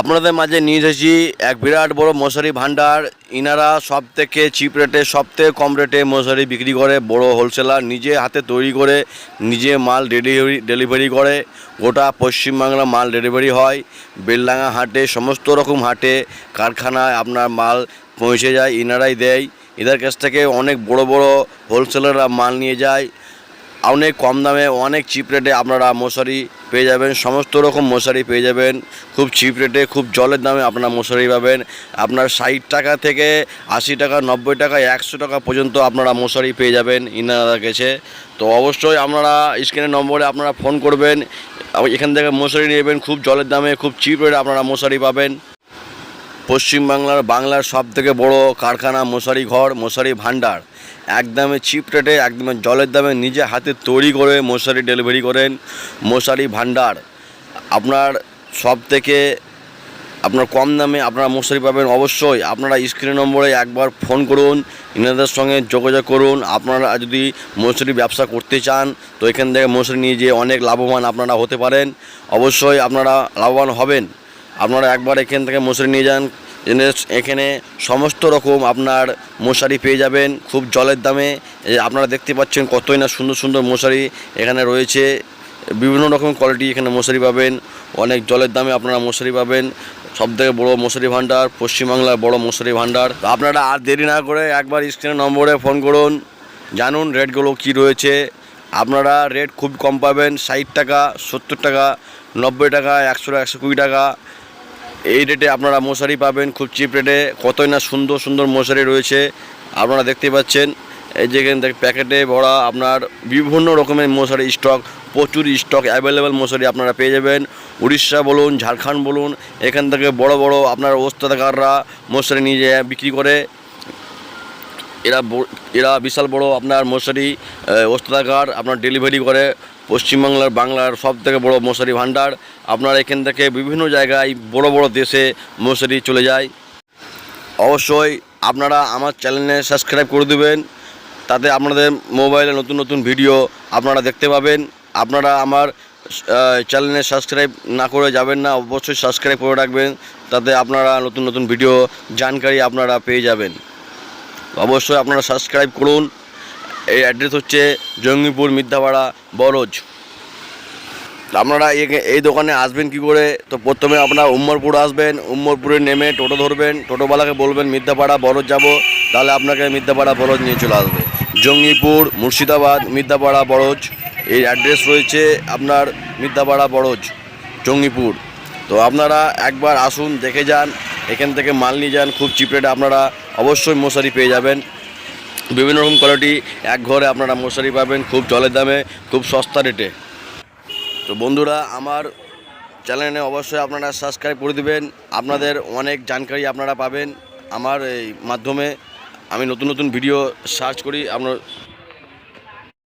আপনাদের মাঝে নিয়ে এসেছি। এক বিরাট বড় মশারি ভান্ডার ইনারা সব থেকে চিপ রেটে সব থেকে কম রেটে মশারি বিক্রি করে, বড় হোলসেলার নিজে হাতে তৈরি করে, নিজে মাল ডেলিভারি ডেলিভারি করে। গোটা পশ্চিমবাংলা মাল ডেলিভারি হয়। বেলডাঙ্গা হাটে, সমস্ত রকম হাটে, কারখানায় আপনার মাল পৌঁছে যায়, ইনারাই দেয়। এদের কাছ থেকে অনেক বড় বড় হোলসেলাররা মাল নিয়ে যায়। অনেক কম দামে অনেক চিপ রেটে আপনারা মশারি পেয়ে যাবেন, সমস্ত রকম মশারি পেয়ে যাবেন। খুব চিপ রেটে খুব জলের দামে আপনারা মশারি পাবেন। আপনার ষাট টাকা থেকে আশি টাকা, নব্বই টাকা, একশো টাকা পর্যন্ত আপনারা মশারি পেয়ে যাবেন ইনারা কাছে। তো অবশ্যই আপনারা স্ক্রিনের নম্বরে আপনারা ফোন করবেন। এখান থেকে মশারি নেবেন, খুব জলের দামে, খুব চিপ রেটে আপনারা মশারি পাবেন। পশ্চিমবাংলার বাংলার সব থেকে বড় কারখানা, মশারি ঘর, মশারি ভাণ্ডার। একদমে চিপ রেটে, একদমে জলের দামে নিজে হাতে তৈরি করে মশারি ডেলিভারি করেন মশারি ভাণ্ডার। আপনার সব থেকে আপনার কম দামে আপনারা মশারি পাবেন অবশ্যই। আপনারা স্ক্রিন নম্বরে একবার ফোন করুন, ইনাদের সঙ্গে যোগাযোগ করুন। আপনারা যদি মশারি ব্যবসা করতে চান, তো এখান থেকে মশারি নিয়ে যেয়ে অনেক লাভবান আপনারা হতে পারেন। অবশ্যই আপনারা লাভবান হবেন। আপনারা একবার এখান থেকে মশারি নিয়ে যান। এখানে সমস্ত রকম আপনার মশারি পেয়ে যাবেন, খুব জলের দামে। আপনারা দেখতে পাচ্ছেন কতই না সুন্দর সুন্দর মশারি এখানে রয়েছে। বিভিন্ন রকম কোয়ালিটি এখানে মশারি পাবেন। অনেক জলের দামে আপনারা মশারি পাবেন। সব থেকে বড়ো মশারি ভাণ্ডার পশ্চিমবাংলার বড় মশারি ভাণ্ডার আপনারা আর দেরি না করে একবার স্ক্রিনের নম্বরে ফোন করুন। জানুন রেটগুলো কি রয়েছে। আপনারা রেট খুব কম পাবেন, ষাট টাকা, সত্তর টাকা, নব্বই টাকা, একশো একশো কুড়ি টাকা। এই রেটে আপনারা মশারি পাবেন, খুব চিপ রেটে কতই না সুন্দর সুন্দর মশারি রয়েছে। আপনারা দেখতে পাচ্ছেন, এই যে এখান থেকে প্যাকেটে ভরা আপনার বিভিন্ন রকমের মশারি স্টক প্রচুর স্টক অ্যাভেলেবেল মশারি আপনারা পেয়ে যাবেন। উড়িষ্যা বলুন, ঝাড়খণ্ড বলুন, এখান থেকে বড় বড় আপনার ওস্তাদাররা মশারি নিয়ে বিক্রি করে। এরা এরা বিশাল বড় আপনার মশারি ওস্তাদার আপনার ডেলিভারি করে পশ্চিমবাংলার বাংলার সব থেকে বড় মশারি ভাণ্ডার। আপনার এখান থেকে বিভিন্ন জায়গায় বড় বড় দেশে মশারি চলে যায়। অবশ্যই আপনারা আমার চ্যানেলে সাবস্ক্রাইব করে দেবেন, তাতে আপনাদের মোবাইলে নতুন নতুন ভিডিও আপনারা দেখতে পাবেন। আপনারা আমার চ্যানেলে সাবস্ক্রাইব না করে যাবেন না, অবশ্যই সাবস্ক্রাইব করে রাখবেন, তাতে আপনারা নতুন নতুন ভিডিও, জানকারি আপনারা পেয়ে যাবেন। অবশ্যই আপনারা সাবস্ক্রাইব করুন। এই অ্যাড্রেস হচ্ছে জঙ্গিপুর মিথ্যাপাড়া বরজ। আপনারা এই দোকানে আসবেন কি করে? তো প্রথমে আপনারা উম্মরপুর আসবেন, উম্মরপুরে নেমে টোটো ধরবেন, টোটোওয়ালাকে বলবেন মিথ্যাপাড়া বরজ যাব। তাহলে আপনাকে মিথ্যাপাড়া বরজ নিয়ে চলে আসবে। জঙ্গিপুর, মুর্শিদাবাদ মিথ্যাপাড়া বরজ। এই অ্যাড্রেস রয়েছে আপনার মিথ্যাপাড়া বরজ, জঙ্গিপুর। তো আপনারা একবার আসুন, দেখে যান। এখান থেকে মাল নিয়ে যান, খুব চিপ রেটে আপনারা অবশ্যই মশারি পেয়ে যাবেন। বিভিন্ন রকম কোয়ালিটি এক ঘরে আপনারা মশারি পাবেন, খুব জলের দামে, খুব সস্তা রেটে তো বন্ধুরা, আমার চ্যানেলে অবশ্যই আপনারা সাবস্ক্রাইব করে দেবেন। আপনাদের অনেক জানকারি আপনারা পাবেন আমার এই মাধ্যমে। আমি নতুন নতুন ভিডিও সার্চ করি, আপনার